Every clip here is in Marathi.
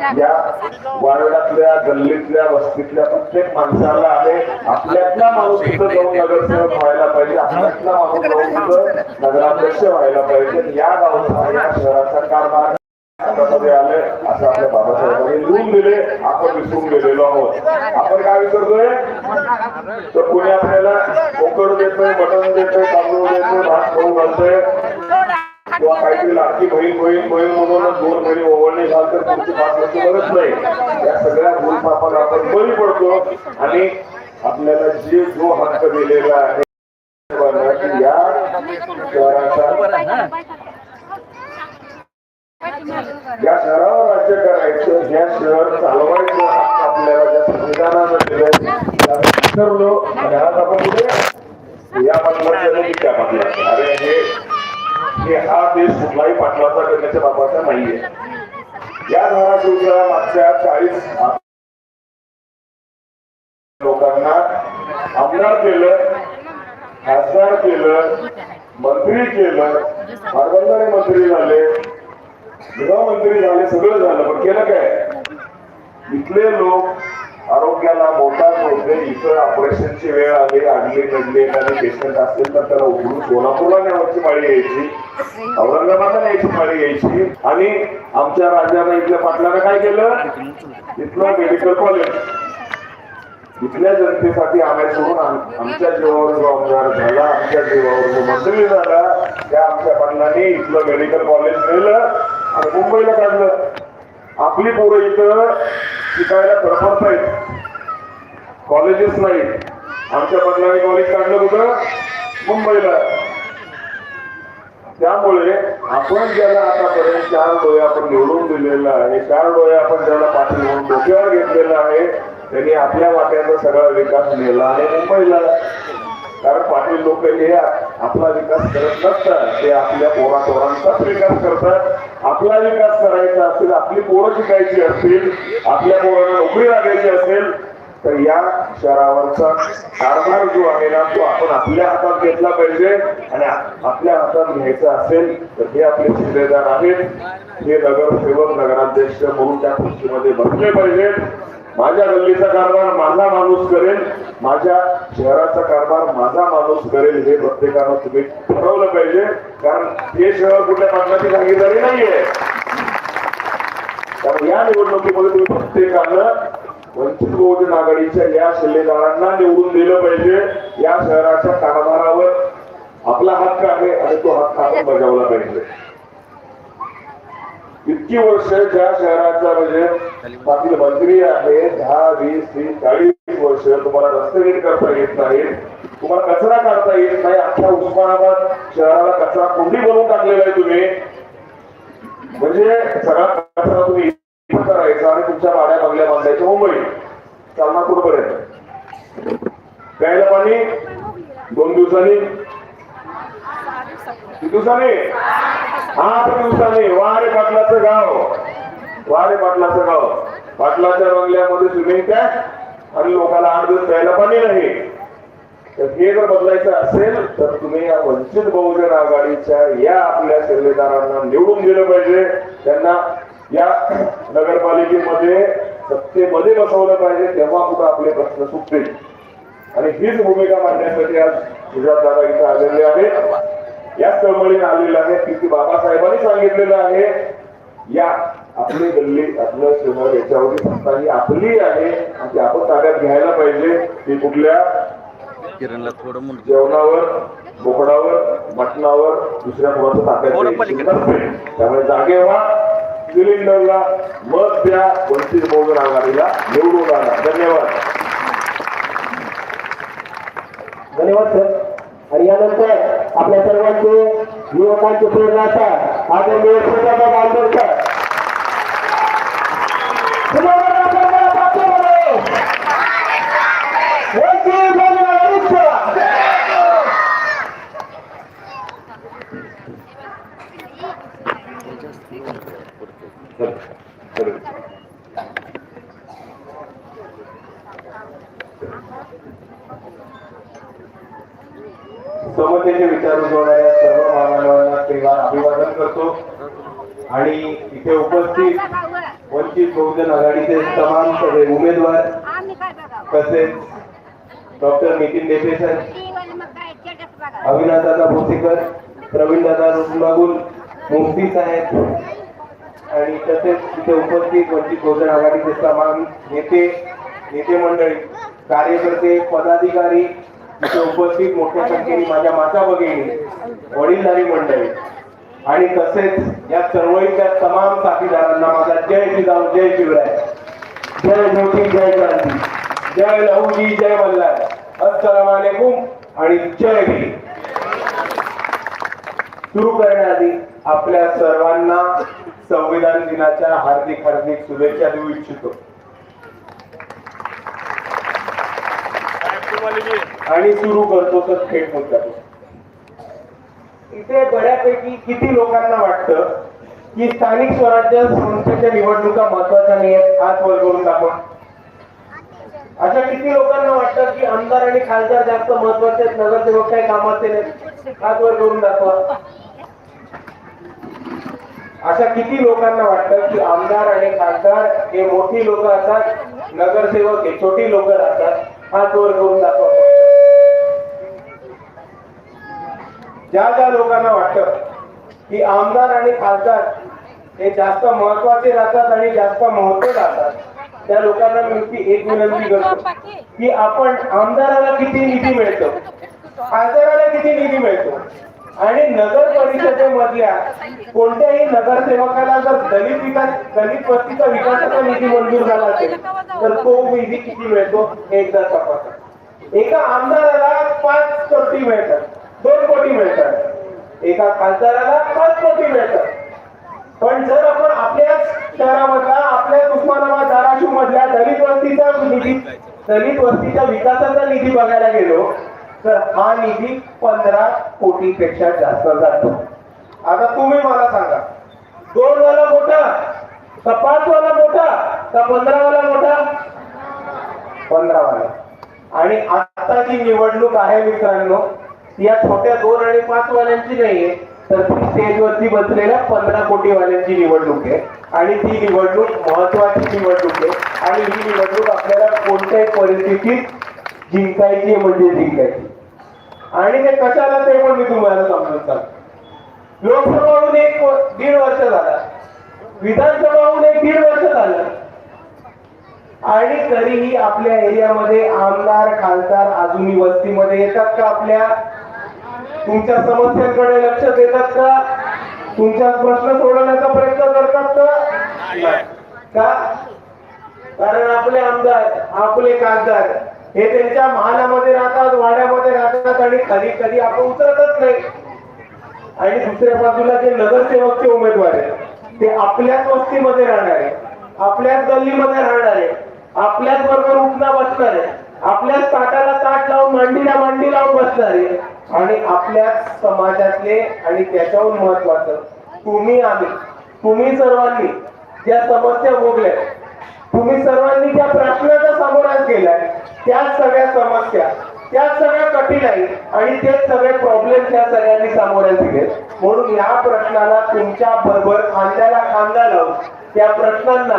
या वार्डातल्या गल्लीतल्या वस्तीतल्या प्रत्येक माणसाला आहे आपल्यातला माणूस तिथं जाऊन नगरसेवक व्हायला पाहिजे. आपल्यातला माणूस जाऊन तिथं नगराध्यक्ष व्हायला पाहिजे. या गावचा या शहराचा कारभार हातामध्ये असं आपल्या बाबासाहेबांनी लिहून दिले. आपण विसरून गेलेलो आहोत. आपण काय विसरतोय? तर कुणी आपल्याला कोकण देतोय मटण देतोय तांदूळ देतोय भात खाऊ घालतोय. किंवा काहीतरी लाठी बहीण बहीण बहीण म्हणून दोन महिने ओवळणी झाल तर तुमची पाच वर्ष नाही. या सगळ्या भूलपापाला आपण बळी पडतो आणि आपल्याला जे जो हक्क दिले आहे की या शहराचा या शहरावर राज्य करायचं ज्या शहर चालवायचं हक्क आपल्याला ज्या संविधानानं दिलंय त्या विसरलो आणि आज आपण कुठे या पाटलाच्या नाही त्या पाटलाच्या अरे हे हे हा देश कुठलाही पाटलाचा करण्याच्या बाबाचा नाहीये या धाराशिवच्या मागच्या चाळीस लोकांना आमदार केलं खासदार केलं मंत्री केलं पाटबंधारे मंत्री झाले मंत्री झाले सगळं झालं. पण केलं काय? इथले लोक आरोग्याला मोठा होते इथं ऑपरेशनची वेळ आली आडली नडली एखादे पेशंट असेल तर त्याला उघडून सोलापूरला न्यावाची माळी यायची औरंगाबादला न्यायची माळी यायची. आणि आमच्या राजाने इथल्या पाटलानं काय केलं? इथलं मेडिकल कॉलेज इथल्या जनतेसाठी आम्ही सोडून आमच्या जीवावर जो आमदार झाला आमच्या जीवावर जो मंत्री झाला त्या आमच्या पाटलांनी इथलं मेडिकल कॉलेज नेलं. आणि मुंबईला काढलं. आपली पोरं इथं शिकायला तडफडतायत कॉलेजेस नाहीत आमच्या बदलाने कॉलेज काढलं कुठं? मुंबईला. त्यामुळे आपण ज्याला आतापर्यंत चार डोळे आपण निवडून दिलेला आहे चार डोळे आपण ज्याला पाठी म्हणून डोक्यावर घेतलेला आहे त्यांनी आपल्या वाट्याचा सगळा विकास नेला आणि मुंबईला. कारण पाटील लोक हे आपला विकास करत नसतात ते आपल्या पोरा पोरांचाच विकास करतात. आपला विकास करायचा असेल आपली पोरं शिकायची असतील आपल्या पोरांना नोकरी लागायची असेल तर या शहरावरचा कारभार जो आहे ना तो आपण आपल्या हातात घेतला पाहिजे आणि आपल्या हातात घ्यायचा असेल तर हे आपले शिलेदार आहेत. हे नगरसेवक नगराध्यक्ष म्हणून त्या खुर्चीमध्ये बसले पाहिजेत. माझ्या गल्लीचा कारभार माझा माणूस करेल माझ्या शहराचा कारभार माझा माणूस करेल हे प्रत्येकानं तुम्ही ठरवलं पाहिजे. कारण हे शहर कुठल्या पाटलाची भागीदारी नाहीये. कारण या निवडणुकीमध्ये तुम्ही प्रत्येकानं वंचित बहुजन आघाडीच्या या शिल्लेदारांना निवडून दिलं पाहिजे. या शहराच्या कारभारावर आपला हक्क आहे आणि तो हक्क आपण बजावला पाहिजे. इतकी वर्ष ज्या शहराचा म्हणजे पाटील मंत्री आहे दहा वीस तीस चाळीस वर्ष तुम्हाला रस्ते नीट करता येत नाहीत. तुम्हाला कचरा काढता येत नाही. अख्ख्या उस्मानाबाद शहराला कचरा कोंडी बनवून टाकलेला आहे तुम्ही. म्हणजे सगळा कचरा तुम्ही इथं करायचा आणि तुमच्या गाड्या बंगल्या बांधायच्या मुंबई. चालणार कुठपर्यंत? प्यायला पाणी? दोन दिवसांनी? किती दिवसांनी? आठ दिवसांनी वारे पाटलाचं गाव. वारे पाटलाचं गाव. पाटलाच्या बंगल्यामध्ये स्विमिंग टॅक आणि लोकांना आठ दिवस प्यायला पाणी नाही. तर हे जर बदलायचं असेल तर तुम्ही या वंचित बहुजन आघाडीच्या या आपल्या शिलेदारांना निवडून दिलं पाहिजे. त्यांना या नगरपालिकेमध्ये सत्तेमध्ये बसवलं पाहिजे तेव्हा कुठं आपले प्रश्न सुटतील. आणि हीच भूमिका मांडण्यासाठी आज गुजरात दादा इथं आलेले आहेत. या चळवळीने आलेले आहेत की बाबासाहेबांनी सांगितलेलं आहे. या आपली गल्ली आपलं शहर याच्यावरती सत्ता ही आपली आहे. आणि ती आपण ताब्यात घ्यायला पाहिजे. ती कुठल्या? किरणला थोडं जेवणावर बोकडावर मटणावर दुसऱ्या कोणाचं ताब्यात. त्यामुळे जागे व्हा. सिलेंडरला मत द्या. वंचित बहुजन आघाडीला निवडून आणा. धन्यवाद. धन्यवाद सर आणि यानंतर आपल्या सर्वांचे युवकांचे प्रेरणा आदरणीय आंबेडकर तुम्हाला आपल्याला पाठवू बरं. वंचित बहुजन आघाडीचा. चल, चल. समतेचे विचार उजवणाऱ्या सर्व मानवांना श्रीमान अभिवादन करतो. आणि इथे उपस्थित वंचित बहुजन आघाडीचे तमाम सगळे उमेदवार तसेच डॉक्टर नितीन देपेसर ती भोसेकर प्रवीणदादा रुग्णागुल मुफ्ती साहेब आणि तसेच तिथे उपस्थित वंचित बहुजन आघाडीचे तमाम नेते नेते मंडळी कार्यकर्ते पदाधिकारी इथे उपस्थित मोठ्या संख्येने माझ्या माता भगिनी वडीलधारी मंडळी. आणि तसेच या चळवळीच्या तमाम साथीदारांना माझा जय जिजाऊ जय शिवराय. जय ज्योती जय क्रांती. जय लहूजी जय मल्हार अस्सलाम वालेकुम आणि जय भीम. सुरू करण्याआधी आपल्या सर्वांना संविधान दिनाच्या हार्दिक हार्दिक शुभेच्छा देऊ इच्छितो. आणि सुरू करतो तर थेट मुद्दा इथे बऱ्यापैकी किती लोकांना वाटतं की स्थानिक स्वराज्य संस्थेच्या निवडणुका महत्त्वाच्या नाही आहेत हात वर करून दाखवा. अशा किती लोकांना वाटतं की आमदार आणि खासदार जास्त महत्त्वाचे आहेत नगरसेवक काही कामाचे नाहीत हात वर करून दाखवा. अशा किती लोकांना वाटतं की आमदार आणि खासदार हे मोठी लोक असतात नगरसेवक हे छोटी लोक राहतात हात वर करून दाखवा. ज्या ज्या लोकांना वाटतं की आमदार आणि खासदार हे जास्त महत्त्वाचे राहतात आणि जास्त महत्त्व राहतात त्या लोकांना मी एक विनंती करतो की आपण आमदाराला किती निधी मिळतो खासदाराला किती निधी मिळतो आणि नगर परिषदेमधल्या कोणत्याही नगरसेवकाला जर दलित विकास दलित वस्तीचा विकासाचा निधी मंजूर झाला असेल तर तो निधी किती मिळतो एकदा तपासा. एका आमदाराला पाच कोटी मिळतात. दोन कोटी मिळतात. एका खासदाराला पाच कोटी मिळतात. पण जर आपण आपल्याच शहरामधला आपल्याच उस्मानाबाद धाराशिव मधल्या दलित वस्तीचा निधी दलित वस्तीच्या विकासाचा निधी बघायला गेलो तर हा निधी पंधरा कोटी पेक्षा जास्त जातो. आता तुम्ही मला सांगा दोन वाला मोठा का पाच वाला मोठा का पंधरा वाला मोठा? पंधरा वाला आणि आता जी निवडणूक आहे मित्रांनो या छोट्या दोन आणि पाच वाल्यांची नाहीये तर ती स्टेजवरती बसलेल्या पंधरा कोटी वाल्यांची निवडणूक आहे. आणि ती निवडणूक महत्वाची निवडणूक आहे. आणि ही निवडणूक आपल्याला कोणत्याही परिस्थितीत जिंकायची म्हणजे जिंकायची. आणि ते कशाला ते पण मी तुम्हाला समजून सांगतो. लोकसभा होऊन एक दीड वर्ष झाला. विधानसभा होऊन एक दीड वर्ष झालं. आणि तरीही आपल्या एरियामध्ये आमदार खासदार अजूनही वस्तीमध्ये येतात का आपल्या? तुमच्या समस्यांकडे लक्ष देतात का? तुमच्या प्रश्न सोडवण्याचा प्रयत्न करतात का? कारण आपले आमदार आपले खासदार हे त्यांच्या महालामध्ये राहतात वाड्यामध्ये राहतात आणि कधी कधी आपण उतरतच नाही. आणि दुसऱ्या बाजूला जे नगरसेवकचे उमेदवार आहेत ते आपल्याच वस्तीमध्ये आहे आपल्याच गल्लीमध्ये राहणारे आपल्याच बरोबर उठणा बसणार आहे आपल्याच ताटाला ताट लावून मांडीला मांडी लावून बसणारे. आणि आपल्याच समाजातले आणि त्याच्याहून महत्वाचं तुम्ही आम्ही. तुम्ही सर्वांनी ज्या समस्या भोगल्या तुम्ही सर्वांनी ज्या प्रश्नाचा सामोरा केलाय त्या सगळ्या समस्या त्या सगळ्या कठीणाई आणि ते सगळे प्रॉब्लेम त्या सगळ्यांनी सामोरे दिले म्हणून या प्रश्नाला तुमच्या बरोबर खांद्याला खांदा लावून त्या प्रश्नांना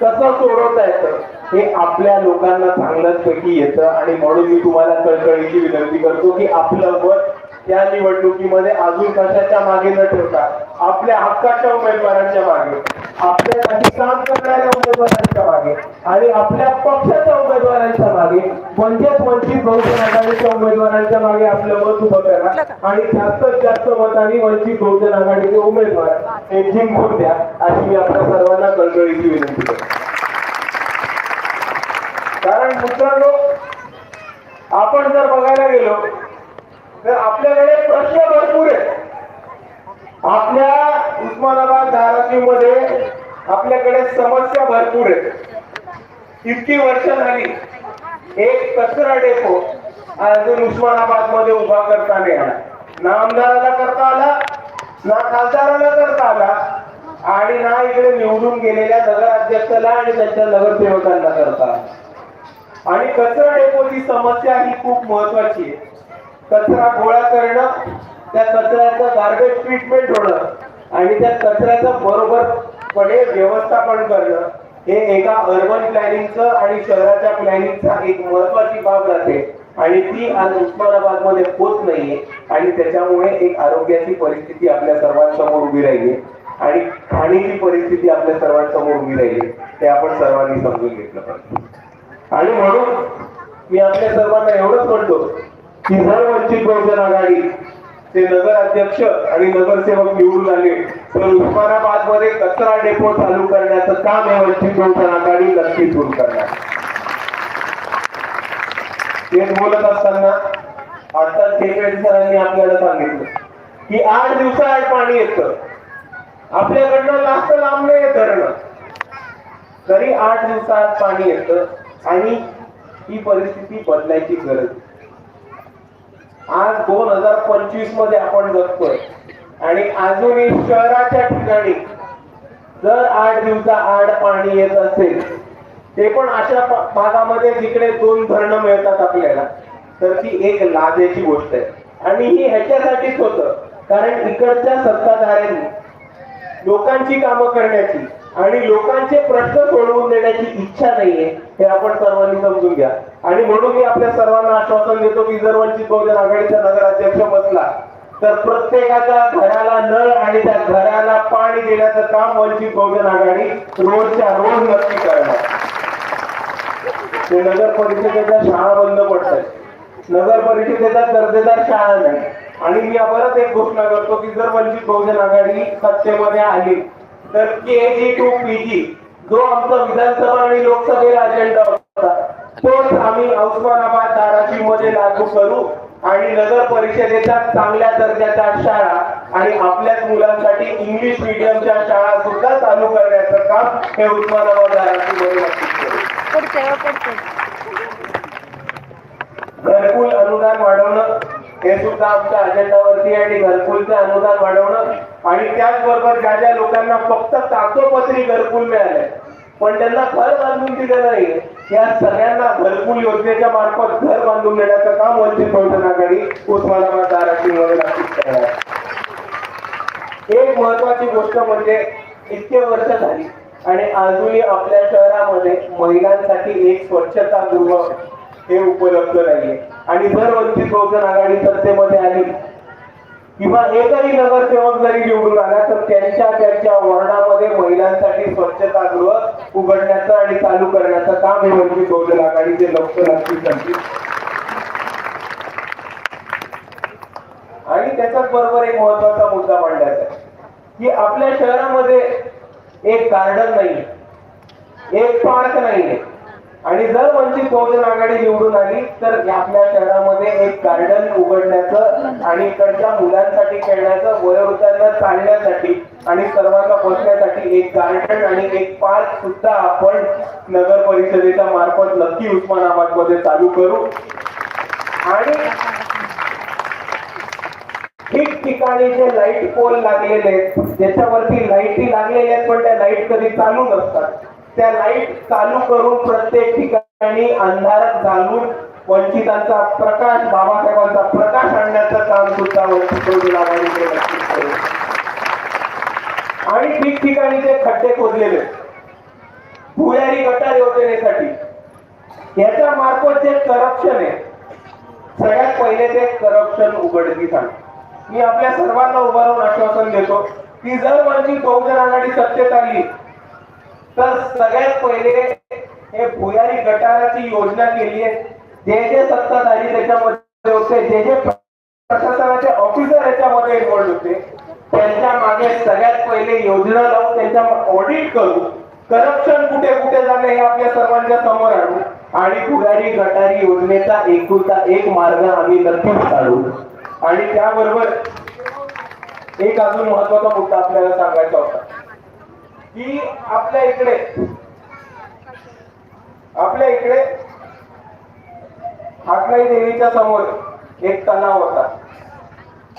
कसं सोडवता येतं हे आपल्या लोकांना चांगलंच पैकी येतं आणि म्हणून मी तुम्हाला कळकळीची विनंती करतो की आपलं मत त्या निवडणुकीमध्ये अजून कशाच्या मागे न ठेवता आपल्या हक्काच्या उमेदवारांच्या मागे आपल्यासाठी काम करणाऱ्या उमेदवारांच्या मागे आणि आपल्या पक्षाच्या उमेदवारांच्या मागे म्हणजेच वंचित बहुजन आघाडीच्या उमेदवारांच्या मागे आपलं मत उभं करा आणि जास्तीत जास्त मतांनी वंचित बहुजन आघाडीचे उमेदवार हे जिंकून द्या अशी मी आपल्या सर्वांना कळकळीची विनंती करतो. मित्रांनो आपण जर बघायला गेलो तर आपल्याकडे प्रश्न भरपूर आहे. आपल्या उस्मानाबाद धाराशिवमध्ये आपल्याकडे समस्या भरपूर आहेत इतकी वर्ष झाली एक कचरा डेपो अजून उस्मानाबादमध्ये उभा करता नाही आला. ना आमदाराला करता आला ना खासदाराला करता आला आणि ना इकडे निवडून गेलेल्या नगराध्यक्षाला आणि त्यांच्या नगरसेवकांना करता आला. आणि कचरा डेपोची समस्या ही खूप महत्वाची आहे. कचरा गोळा करणं त्या कचऱ्याचं गार्बेज ट्रीटमेंट होणं आणि त्या कचऱ्याचं बरोबरपणे व्यवस्थापन करणं हे एका अर्बन प्लॅनिंगचं आणि शहराच्या प्लॅनिंगचा एक महत्वाची बाब राहते. आणि ती आज उस्मानाबादमध्ये होत नाहीये आणि त्याच्यामुळे एक आरोग्याची परिस्थिती आपल्या सर्वांसमोर उभी राहिली आणि खाणीची परिस्थिती आपल्या सर्वांसमोर उभी राहिली ते आपण सर्वांनी समजून घेतलं पाहिजे. आणि म्हणून मी आपल्या सर्वांना एवढंच म्हणतो की जर वंचित बहुजन आघाडी ते नगर अध्यक्ष आणि नगरसेवक निवडून आले तर उस्मानाबादमध्ये कचरा डेपो चालू करण्याचं काम या वंचित बहुजन आघाडी नक्की सुरू करणार. तेच बोलत असताना आता खेपेड सरांनी आपल्याला सांगितलं की आठ दिवसाआड पाणी येतं. आपल्याकडनं लास्ट लांब नाही धरणं. तरी आठ दिवसात पाणी येतं. आणि ही परिस्थिती बदलायची गरज. आज दोन हजार पंचवीसमध्ये आपण जगतोय आणि अजूनही शहराच्या ठिकाणी जर आठ दिवसा आड पाणी येत असेल ते पण अशा भागामध्ये जिकडे दोन धरणं मिळतात आपल्याला तर ती एक लाजेची गोष्ट आहे. आणि ही ह्याच्यासाठीच होतं कारण इकडच्या सत्ताधाऱ्यांनी लोकांची कामं करण्याची आणि लोकांचे प्रश्न सोडवून देण्याची इच्छा नाहीये हे आपण सर्वांनी समजून घ्या. आणि म्हणून मी आपल्या सर्वांना आश्वासन देतो की जर वंचित बहुजन आघाडीचा नगराध्यक्ष बसला तर प्रत्येकाच्या घराला नळ आणि त्या घराला पाणी देण्याचं काम वंचित बहुजन आघाडी रोजच्या रोज नक्की करणार. ते नगर परिषदेच्या शाळा बंद पडतात. नगर परिषदेचा दर्जेदार शाळा नाही. आणि मी परत एक घोषणा करतो की जर वंचित बहुजन आघाडी सत्तेमध्ये आली तर के जी टू पी जी जो आमचा विधानसभा आणि लोकसभेला अजेंडा होता. तोच आम्ही उस्मानाबाद धाराशिवमध्ये लागू करू आणि नगर परिषदेच्या चांगल्या दर्जाच्या शाळा आणि आपल्याच मुलांसाठी इंग्लिश मिडियमच्या शाळा सुद्धा चालू करण्याचं काम हे उस्मानाबाद धाराशिवमध्ये घरकुल अनुदान वाढवणं हे सुद्धा आमच्या अजेंडावरती आणि घरकुलचं अनुदान वाढवणं आणि त्याचबरोबर ज्या ज्या लोकांना फक्त कागदोपत्री घरकुल मिळाले पण त्यांना घर बांधून दिलं नाही या सगळ्यांना घरकुल योजनेच्या मार्फत घर बांधून देण्याचं काम वंचित बहुजन आघाडी उस्मानाबाद धाराशिव एक महत्वाची गोष्ट म्हणजे इतके वर्ष झाली आणि अजूनही आपल्या शहरामध्ये महिलांसाठी एक स्वच्छतागृह हे उपलब्ध नाहीये. आणि जर वंचित बहुजन आघाडी सत्तेमध्ये आली किंवा एकही नगरसेवक जरी निवडून आला तर त्यांच्या त्यांच्या वर्णामध्ये महिलांसाठी स्वच्छतागृह उघडण्याचं आणि चालू करण्याचं काम हे वंचित बहुजन आघाडीचे लक्ष नक्कीच आणि त्याच्याच बरोबर एक महत्त्वाचा मुद्दा मांडायचा की आपल्या शहरामध्ये एक गार्डन नाही एक पार्क नाहीये. आणि जर वंचित बहुजन आघाडी निवडून आली तर आपल्या शहरामध्ये एक गार्डन उघडण्याचं आणि इकडच्या मुलांसाठी खेळण्याचं वयोवृद्धांना चालण्यासाठी आणि सर्वांना बसण्यासाठी एक गार्डन आणि एक पार्क सुद्धा आपण नगर परिषदेच्या मार्फत नक्की उस्मानाबादमध्ये चालू करू. आणि ठिकठिकाणी जे लाइट पोल लागलेले आहेत ज्याच्यावरती लाईटी लागलेल्या आहेत पण त्या लाइट कधी चालू नसतात. त्या लाइट चालू करून प्रत्येक ठिकाणी अंधारात घालून वंचितांचा प्रकाश बाबासाहेबांचा प्रकाश आणण्याचं काम सुद्धा वंचित आणि ठिकठिकाणी ते खड्डे खोदलेले भुयारी गटार योजनेसाठी याच्या मार्फत जे करप्शन आहे सगळ्यात पहिले ते करप्शन उघडकीस आणते मी आपल्या सर्वांना उभारून आश्वासन देतो की जर वंचित बहुजन आघाडी सत्तेत आली तर सगळ्यात पहिले हे भुयारी गटाराची योजना केली आहे. जे जे सत्ताधारी त्याच्यामध्ये होते जे जे प्रशासनाचे ऑफिसर याच्यामध्ये इन्वॉल्ड होते त्यांच्या मागे सगळ्यात पहिले योजना लावून त्यांच्या ऑडिट करू. करप्शन कुठे कुठे झालं हे आपल्या सर्वांच्या समोर आणू. आणि भुयारी गटारी योजनेचा एकुलता एक मार्ग आम्ही नक्कीच काढू. आणि त्याबरोबर एक अजून महत्त्वाचा मुद्दा आपल्याला सांगायचा होता. की आपल्या इकडे. आपल्या इकडे हाकलाई देवीच्या समोर एक तलाव होता.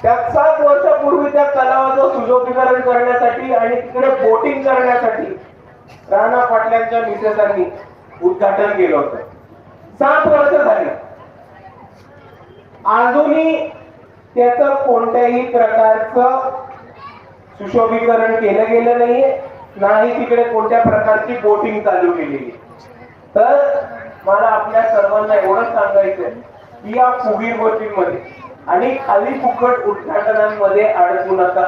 त्यात सात वर्षापूर्वी त्या तलावाचं सुशोभीकरण करण्यासाठी आणि तिकडे बोटिंग करण्यासाठी राणा पाटलांच्या मिसेसांनी उद्घाटन केलं होतं. सात वर्ष झाली. अजूनही त्याच कोणत्याही प्रकारचं सुशोभीकरण केलं गेलं नाहीये. नाही तिकडे कोणत्या प्रकारची बोटिंग चालू केलेली तर मला आपल्या सर्वांना एवढंच सांगायचंय की या फुगीर बोटींमध्ये आणि खाली फुकट उद्घाटनांमध्ये अडकू नका.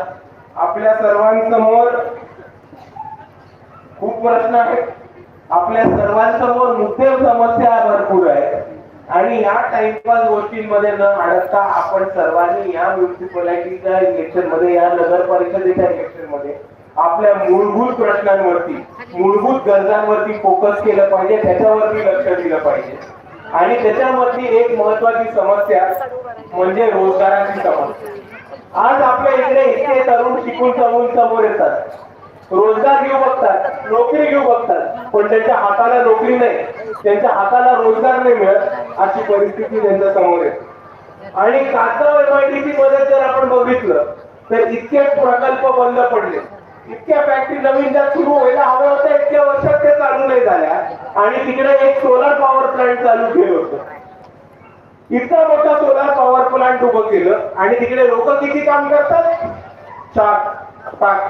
आपल्या सर्वांसमोर खूप प्रश्न आहेत. आपल्या सर्वांसमोर मुद्दे समस्या भरपूर आहेत. आणि या टाइमपास गोष्टींमध्ये न अडकता आपण सर्वांनी या म्युन्सिपॅलिटीच्या इलेक्शनमध्ये या नगर परिषदेच्या इलेक्शनमध्ये आपल्या मूलभूत प्रश्नांवरती मूलभूत गरजांवरती फोकस केलं पाहिजे त्याच्यावरती लक्ष दिलं पाहिजे. आणि त्याच्यावरती एक महत्वाची समस्या म्हणजे रोजगाराची समस्या. आज आपल्या इकडे इतके तरुण शिकून समोर समोर येतात. रोजगार घेऊ बघतात नोकरी घेऊ बघतात पण त्यांच्या हाताला नोकरी नाही त्यांच्या हाताला रोजगार नाही मिळत अशी परिस्थिती त्यांच्यासमोर येते. आणि कागदाव एमआयडीसी मध्ये जर आपण बघितलं तर इतके प्रकल्प बंद पडले. इतक्या फॅक्टरी नवीन ज्या सुरू व्हायला हव्या होत्या इतक्या वर्षात ते चालू नाही झाल्या. आणि तिकडे एक सोलर पॉवर प्लांट चालू केलं होतं. इतका मोठा सोलार पॉवर प्लांट उभं केलं. आणि तिकडे लोक किती काम करतात? चार पाच.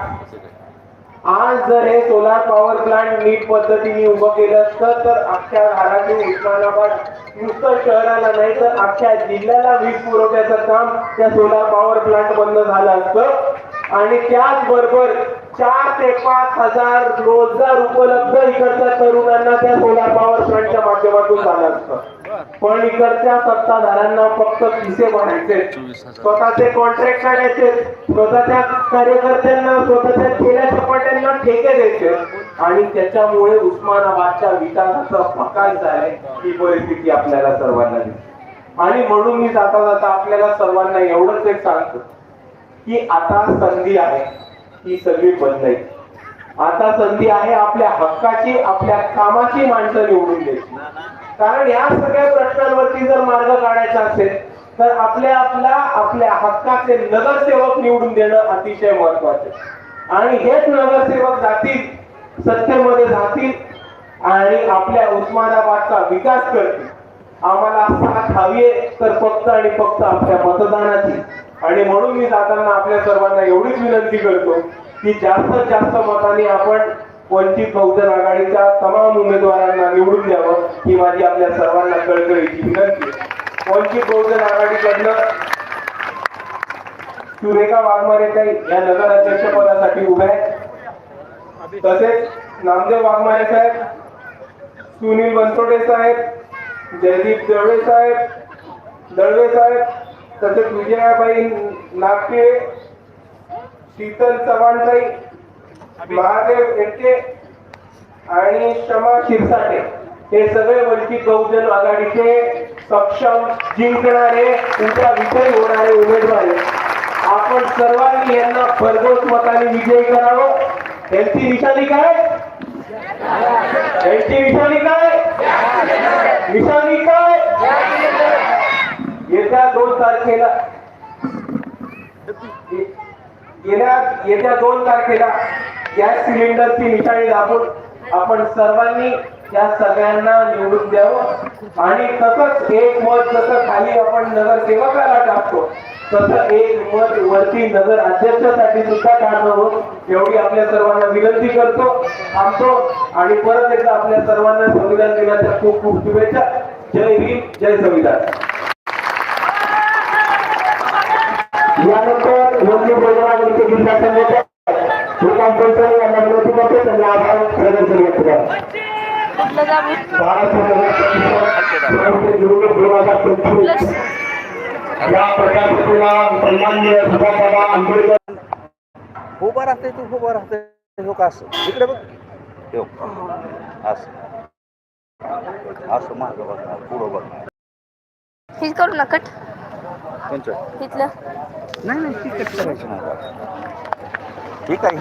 आज जर हे सोलार पॉवर प्लांट नीट पद्धतीने उभं केलं असतं तर अख्ख्या धाराशिव उस्मानाबाद नुसतं शहराला नाही तर अख्ख्या जिल्ह्याला वीज पुरवठ्याचं काम त्या सोलार पॉवर प्लांट बंद झालं असतं. आणि त्याचबरोबर चार ते पाच हजार रोजगार उपलब्ध इकडच्या तरुणांना त्या सोलार पॉवर प्लांटच्या माध्यमातून झालं असतं. पण इकडच्या सत्ताधाऱ्यांना फक्त खिसे भरायचे. स्वतःचे कॉन्ट्रॅक्ट काढायचे. स्वतःच्या कार्यकर्त्यांना स्वतःच्या खेड्या सपाट्यांना ठेके द्यायचे. आणि त्याच्यामुळे उस्मानाबादच्या विकासाचा फकाल झालाय ही परिस्थिती आपल्याला सर्वांना दिसते. आणि म्हणून मी जाता जाता आपल्याला सर्वांना एवढंच एक सांगतो. की आता संधी आहे. ही सगळी बदलायची आता संधी आहे आपल्या हक्काची आपल्या कामाची माणसं निवडून द्यायची. कारण या सगळ्या प्रश्नांवरती जर मार्ग काढायचा असेल तर आपल्या आपल्या आपल्या हक्काचे नगरसेवक निवडून देणं अतिशय महत्त्वाचे आणि हेच नगरसेवक जातील सत्तेमध्ये जातील आणि आपल्या उस्मानाबादचा विकास करतील. आम्हाला साथ हवी आहे तर फक्त आणि फक्त आपल्या मतदानाची. आणि म्हणून मी जाताना आपल्या सर्वांना एवढीच विनंती करतो की जास्तीत जास्त मताने आपण वंचित बहुजन आघाडीच्या तमाम उमेदवारांना निवडून द्यावं ही माझी आपल्या सर्वांना कळकळीची विनंती वंचित बहुजन आघाडीकडनं सुरेखा वाघमारे ताई या नगराध्यक्षपदासाठी पदासाठी उभ्या आहेत. तसेच नामदेव वाघमारे साहेब सुनील बनसोडे साहेब जयदीप दळवे साहेब दळवे साहेब तसेच विजयाबाई नाके शीतल चव्हाणबाई महादेव एडके आणि क्षमा शिरसाटे हे सगळे वंचित बहुजन आघाडीचे सक्षम जिंकणारे उद्या विजयी होणारे उमेदवार आपण सर्वांनी यांना भरघोस मताने विजयी करावं. यांची निशाणी काय यांची निशाणी काय निशाणी काय येत्या दोन तारखेला. गेल्या येत्या दोन तारखेला गॅस सिलेंडरची निशाणी दाबून आपण सर्वांनी त्या सगळ्यांना निवडून द्यावं. आणि तसंच एक मत जसं खाली आपण नगरसेवकाला टाकतो तसं एक मत वरती नगर अध्यक्षासाठी सुद्धा टाकावं एवढी आपल्या सर्वांना विनंती करतो थांबतो. आणि परत एकदा आपल्या सर्वांना संविधान दिनाच्या खूप खूप शुभेच्छा. जय भीम जय संविधान. यानंतर योग्य बोलवाडीचे जिल्हा संघटक श्रीकांत कुलकर्णी यांना विनंती करतो त्यांनी आभार प्रदर्शन व्यक्त करा आंबेडकर उभं राहते तू उभं राहते लोक असं इकडे बघ असं असं मागं बघणार पुढं बघणार करू ना कट कोणचं इथलं नाही नाही तिकट करायचं नाही. ठीक आहे.